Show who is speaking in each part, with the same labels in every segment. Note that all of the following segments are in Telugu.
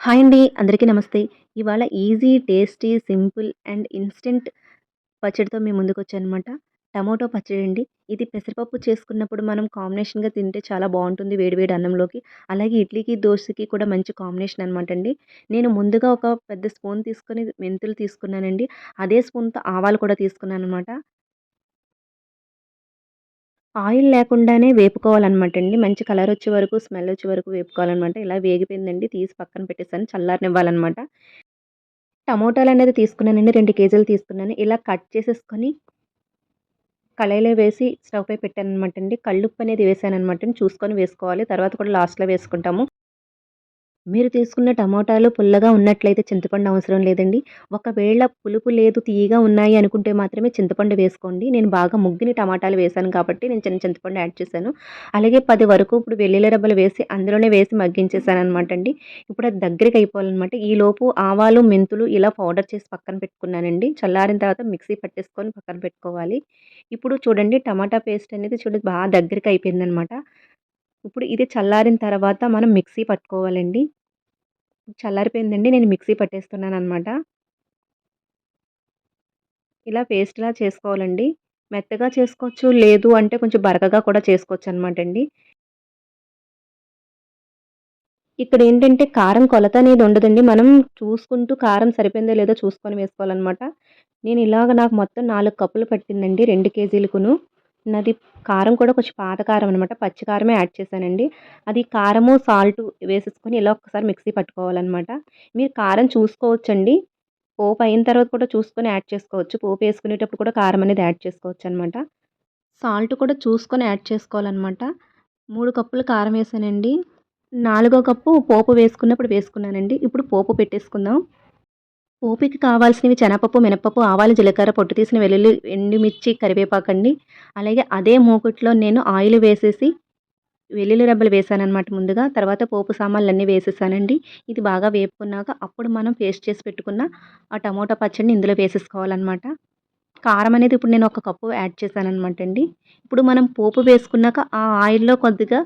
Speaker 1: హాయ్ అండి అందరికీ నమస్తే. ఇవాళ easy tasty simple and instant పచ్చడితో మేము ముందుకు వచ్చానమాట టమోటో పచ్చడి అండి. ఇది పెసరపప్పు చేసుకున్నప్పుడు మనం కాంబినేషన్గా తింటే చాలా బాగుంటుంది వేడివేడి అన్నంలోకి. అలాగే ఇడ్లీకి దోశకి కూడా మంచి కాంబినేషన్ అనమాట అండి. నేను ముందుగా ఒక పెద్ద స్పూన్ తీసుకొని మెంతులు తీసుకున్నానండి. అదే స్పూన్తో ఆవాలు కూడా తీసుకున్నాను అనమాట ఆయిల్ లేకుండానే వేపుకోవాలన్నమాట అండి. మంచి కలర్ వచ్చే వరకు స్మెల్ వచ్చే వరకు వేపుకోవాలన్నమాట. ఇలా వేగిపోయిందండి. తీసి పక్కన పెట్టేసాను. చల్లారనివ్వాలన్నమాట. టమోటాలు అనేది తీసుకున్నానండి. రెండు కేజీలు తీసుకున్నాను. ఇలా కట్ చేసేసుకొని కళాయిలో వేసి స్టవ్ పై పెట్టాను అనమాట అండి. కళ్ళుప్పు అనేది వేసాను అనమాట చూసుకొని వేసుకోవాలి. తర్వాత కూడా లాస్ట్లో వేసుకుంటాము. మీరు తీసుకున్న టమోటాలు పుల్లగా ఉన్నట్లయితే చింతపండు అవసరం లేదండి. ఒకవేళ పులుపు లేదు తీయగా ఉన్నాయి అనుకుంటే మాత్రమే చింతపండు వేసుకోండి. నేను బాగా ముగ్గుని టమాటాలు వేశాను కాబట్టి నేను చిన్న చింతపండు యాడ్ చేశాను. అలాగే పది వరకు ఇప్పుడు వెల్లుల్లి రబ్బలు వేసి అందులోనే వేసి మగ్గించేసాను అనమాట అండి. ఇప్పుడు అది దగ్గరికి అయిపోవాలన్నమాట. ఈలోపు ఆవాలు మెంతులు ఇలా పౌడర్ చేసి పక్కన పెట్టుకున్నానండి. చల్లారిన తర్వాత మిక్సీ పట్టేసుకొని పక్కన పెట్టుకోవాలి. ఇప్పుడు చూడండి టమాటా పేస్ట్ అనేది చూడండి బాగా దగ్గరికి అయిపోయిందనమాట ఇప్పుడు ఇది చల్లారిన తర్వాత మనం మిక్సీ పట్టుకోవాలండి. చల్లారిపోయిందండి. నేను మిక్సీ పట్టేస్తున్నాను అనమాట ఇలా పేస్ట్లా చేసుకోవాలండి. మెత్తగా చేసుకోవచ్చు లేదు అంటే కొంచెం బరకగా కూడా చేసుకోవచ్చు అనమాట అండి ఇక్కడ ఏంటంటే కారం కొలత అనేది ఉండదండి. మనం చూసుకుంటూ కారం సరిపోయిందో లేదో చూసుకొని వేసుకోవాలన్నమాట. నేను ఇలాగ నాకు మొత్తం నాలుగు కప్పులు పట్టిందండి. రెండు కేజీలకును. నాది కారం కూడా కొంచెం పాత కారం అనమాట పచ్చి కారమే యాడ్ చేశానండి. అది కారము సాల్ట్ వేసేసుకొని ఇలా ఒక్కసారి మిక్సీ పట్టుకోవాలన్నమాట. మీరు కారం చూసుకోవచ్చండి. పోపు అయిన తర్వాత కూడా చూసుకొని యాడ్ చేసుకోవచ్చు. పోపు వేసుకునేటప్పుడు కూడా కారం అనేది యాడ్ చేసుకోవచ్చు అనమాట సాల్ట్ కూడా చూసుకొని యాడ్ చేసుకోవాలన్నమాట. మూడు కప్పులు కారం వేసానండి. నాలుగో కప్పు పోపు వేసుకున్నప్పుడు వేసుకున్నానండి. ఇప్పుడు పోపు పెట్టేసుకుందాం. పోపుకి కావాల్సినవి శనగపప్పు మినపప్పు ఆవాలు జీలకర్ర పొట్టు తీసిన వెల్లుల్లి ఎండుమిర్చి కరివేపాకండి. అలాగే అదే మూకుట్లో నేను ఆయిల్ వేసేసి వెల్లుల్లి రెబ్బలు వేసానమాట ముందుగా. తర్వాత పోపు సామాన్లు అన్నీ వేసేసానండి. ఇది బాగా వేపుకున్నాక అప్పుడు మనం పేస్ట్ చేసి పెట్టుకున్న ఆ టమోటా పచ్చడిని ఇందులో వేసేసుకోవాలన్నమాట. కారం అనేది ఇప్పుడు నేను ఒక కప్పు యాడ్ చేశాను అనమాట అండి. ఇప్పుడు మనం పోపు వేసుకున్నాక ఆ ఆయిల్లో కొద్దిగా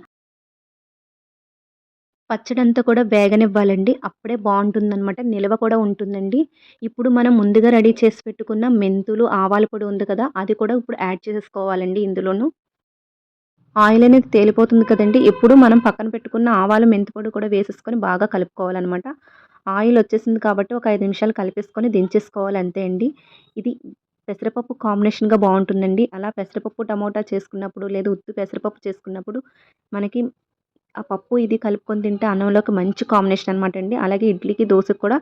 Speaker 1: పచ్చడంతా కూడా వేగనివ్వాలండి. అప్పుడే బాగుంటుందన్నమాట. నిల్వ కూడా ఉంటుందండి. ఇప్పుడు మనం ముందుగా రెడీ చేసి పెట్టుకున్న మెంతులు ఆవాల పొడి ఉంది కదా అది కూడా ఇప్పుడు యాడ్ చేసేసుకోవాలండి ఇందులోను. ఆయిల్ అనేది తేలిపోతుంది కదండి. ఇప్పుడు మనం పక్కన పెట్టుకున్న ఆవాలు మెంతి పొడి కూడా వేసేసుకొని బాగా కలుపుకోవాలన్నమాట. ఆయిల్ వచ్చేసింది కాబట్టి ఒక ఐదు నిమిషాలు కలిపేసుకొని దించేసుకోవాలి అంతే అండి. ఇది పెసరపప్పు కాంబినేషన్గా బాగుంటుందండి. అలా పెసరపప్పు టమోటా చేసుకున్నప్పుడు లేదా ఉత్తు పెసరపప్పు చేసుకున్నప్పుడు మనకి ఆ పప్పు ఇది కలుపుకొని తింటే అన్నంలోకి మంచి కాంబినేషన్ అనమాట అండి. అలాగే ఇడ్లీకి దోశకు కూడా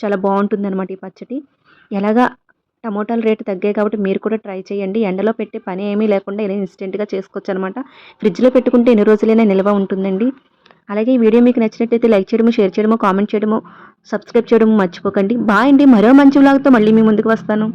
Speaker 1: చాలా బాగుంటుంది అనమాట ఈ పచ్చడి. ఎలాగా టమోటాలు రేటు తగ్గాయి కాబట్టి మీరు కూడా ట్రై చేయండి. ఎండలో పెట్టే పని ఏమీ లేకుండా ఇలా ఇన్స్టెంట్గా చేసుకోవచ్చు అనమాట ఫ్రిడ్జ్లో పెట్టుకుంటే ఎన్ని రోజులైనా నిల్వ ఉంటుందండి. అలాగే ఈ వీడియో మీకు నచ్చినట్టయితే లైక్ చేయడము షేర్ చేయడము కామెంట్ చేయడము సబ్స్క్రైబ్ చేయడము మర్చిపోకండి. బాయ్ అండి. మరో మంచి వ్లాగ్తో మళ్ళీ మీ ముందుకు వస్తాను.